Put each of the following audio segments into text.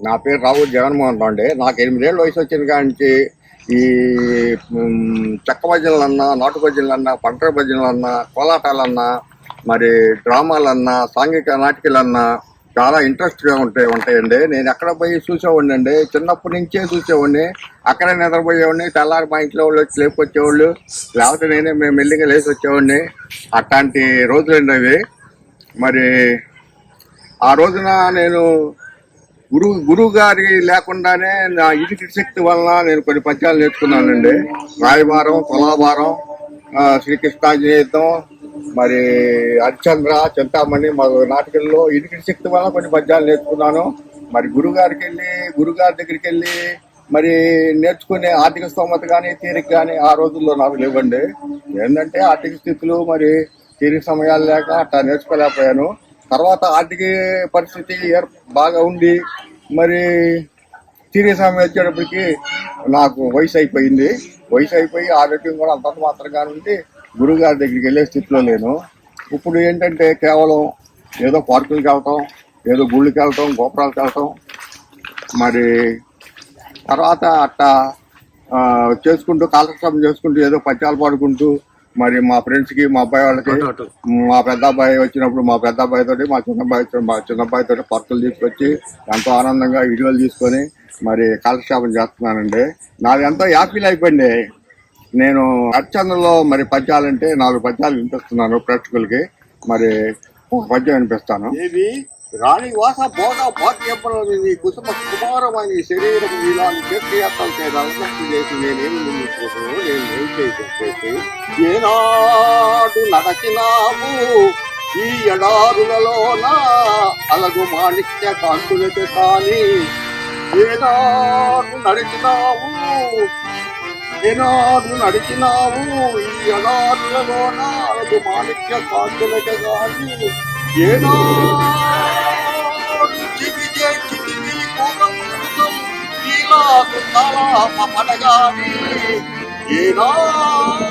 నా పేరు రావు జగన్మోహన్ రెడ్డి నాకు ఎనిమిదేళ్ళు వయసు వచ్చిన కాడి నుంచి ఈ చెక్క భజనలన్నా నాటు భజనలన్నా పంట భజనలన్నా కోలాటాలన్నా మరి డ్రామాలన్నా సాంఘిక నాటికలన్నా చాలా ఇంట్రెస్ట్గా ఉంటాయి ఉంటాయండి. నేను ఎక్కడ పోయి చూసేవాడిని అండి? చిన్నప్పటి నుంచే చూసేవాడిని. అక్కడే నిద్రపోయేవాడిని. తెల్లారి మా ఇంట్లో వాళ్ళు వచ్చి లేపుకొచ్చేవాళ్ళు. లేకపోతే నేనే మేము మెల్లిగా లేచి వచ్చేవాడిని. అట్లాంటి రోజులండి అవి. మరి ఆ రోజున నేను గురువు గురువు గారి లేకుండానే నా ఇటుకి శక్తి వలన నేను కొన్ని పద్యాలు నేర్చుకున్నానండి. రాయవారం తులాభారం ఆ, శ్రీకృష్ణాజీతం మరి హరిచంద్ర చింతామణి మొదలు నాటకంలో ఇటుకి శక్తి వలన కొన్ని పద్యాలు నేర్చుకున్నాను. మరి గురువు గారికి వెళ్ళి గురుగారి దగ్గరికి వెళ్ళి మరి నేర్చుకునే ఆర్థిక స్తోమత కానీ తీరిక కానీ ఆ రోజుల్లో నాకు లేవండి. ఏంటంటే ఆర్థిక స్థితులు మరి తీరిక సమయాలు లేక అట్లా నేర్చుకోలేకపోయాను. తర్వాత ఆర్థిక పరిస్థితి బాగా ఉండి మరి తీరేస్వామి వచ్చేటప్పటికి నాకు వయసు అయిపోయింది. వయసు అయిపోయి ఆరోగ్యం కూడా అంతంత మాత్రంగా ఉండి గురువుగారి దగ్గరికి వెళ్ళే స్థితిలో లేను. ఇప్పుడు ఏంటంటే కేవలం ఏదో పార్కులకి వెళ్తాం ఏదో గుళ్ళకి వెళ్తాం గోపురాలకు వెళ్తాం. మరి తర్వాత అట్టా చేసుకుంటూ కాలక్షేపం చేసుకుంటూ ఏదో పద్యాలు పాడుకుంటూ మరి మా ఫ్రెండ్స్కి మా అబ్బాయి వాళ్ళకి మా పెద్ద అబ్బాయి వచ్చినప్పుడు మా పెద్ద అబ్బాయి తోటి మా చిన్న అబ్బాయి మా చిన్న అబ్బాయి తోటి పర్కులు తీసుకొచ్చి ఎంతో ఆనందంగా వీడియోలు తీసుకొని మరి కాలక్షేపం చేస్తున్నానండి. నాది ఎంతో హ్యాపీలు అయిపోయింది నేను అర్చనలో మరి పద్యాలంటే నాలుగు పద్యాలు వినిపిస్తున్నాను ప్రేక్షకులకి. మరి ఒక పద్యం వినిపిస్తాను. రాణివాస రాణి వాస బోధ కుసుమ కుమారమైన శరీరం ఇలాంటి తీర్థయాత్రలు చేయాలి చేసి నేనేమి నిందించుకోను నేను ఏం చేసి ఏనాడు నడచినావు? ఈ ఎడారులలోన అలగు మాణిక్య కాంతులకి కానీ ఏనాడు నడిచినావు? ఏనాడు నడిచినావు? ఈ ఎడారులలోన అలగు మాణిక్య కాంతులకి కానీ ఏనాడు ఈలాగు తలాపడగాని ఏనాడు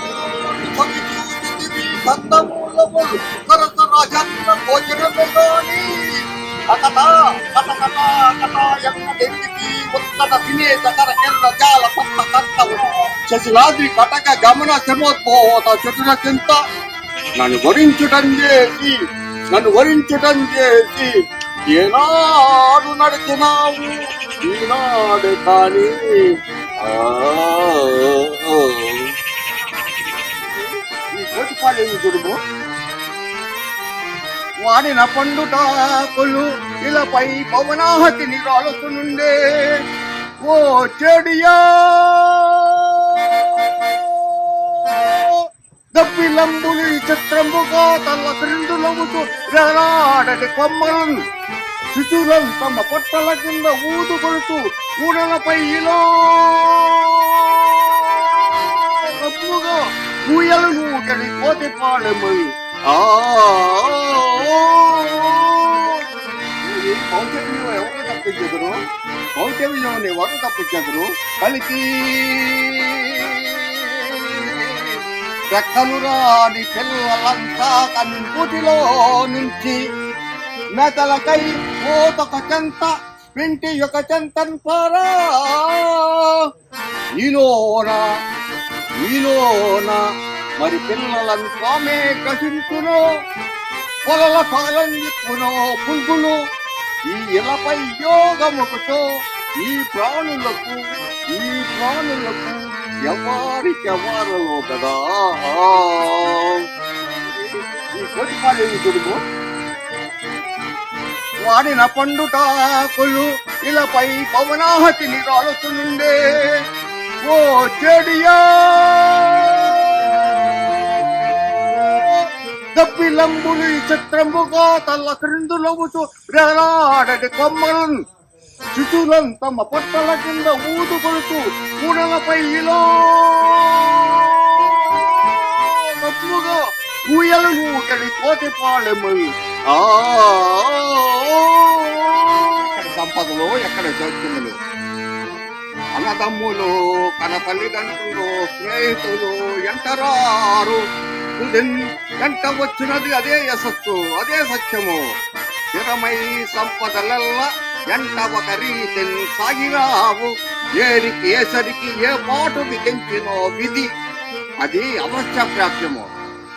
అకట కటకట కట ఎన్న ఉత్తట తినే దకర కెర్ర జాల పట్ట కర్తవు శశిలాద్రి కటక గమన శమోద్భోత చతుర చింత నన్ను వరించుటం చేసి నన్ను వరించుటం చేసి ఏనాడు నడిచినావు ఈనాడు కానీ ఈ కోటిపాలేమి చూడుము? వాడిన పండుటాకులు ఇలపై పవనాహతి నిరాలుతుండే ఓ చెడియా! దప్పిలంబులు చిత్రంబుగా తల్ల క్రిందులముతూ వేలాడటి కొమ్మలను. శిశువులను తమ పొట్టల కింద ఊదుకొడుతూ కూడలపై ఇలా ఊయలు ఊటడి కోతి ఆ. పౌచవ్యం ఎవరు తప్పించదురు? పౌచవ్యం ఎవరు తప్పించదురు? కలికి రెక్కలు రాని పిల్లలంతా కన్నుటిలో నుంచి మెతలకై ఓతొక చెంత వింటి యొక్క చెంతన్ పారా. ఈలోన ఈలోన మరి పిల్లలంతా మే కసించును పొలల పాలం ఎక్కునో పుంగులు ఈ ఇలపై యోగముకుతో ఈ ప్రాణులకు ఈ ప్రాణులకు ఎవరికెవరలో కదా ఈ కోటిపాలేమి చూడుము వాడిన పండుటాకులు ఇలపై పవనాహతి నిరాలుతుండే ఓ చెడియా దప్పిలంబులు ఈ చిత్రంబుగా తల్ల క్రిందులవుతూ రెలాడటి కొమ్మలను శిశువులను తమ పొట్టల కింద ఊదు కొడుతూ కూడలపై ఇలా ఊయలు ఊటడి కోటి పాలెమలు ఆ సంపదలు ఎక్కడ అన్నదమ్ములు కన తల్లిదండ్రులు స్నేహితులు ఎంటరారు ఎంట వచ్చినది అదే యశస్సు అదే సత్యము. స్థిరమై సంపదలెల్ల ఎంట ఒక రీతిని సాగిరావు ఏరి కేసరికి ఏ పాటు విధించినో విధి? అది అవశ్య ప్రాప్యము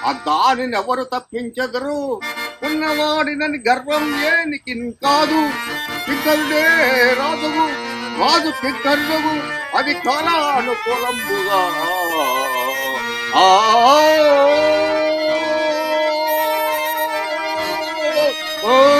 ఆ దానిని ఎవరు తప్పించదరు? ఉన్నవాడినని గర్వం ఏనికి కాదు. పిక్కరుడే రాజువు రాజు పిక్కరుడు అది కాలానుకూలంబుగా. ఆ! ఓ!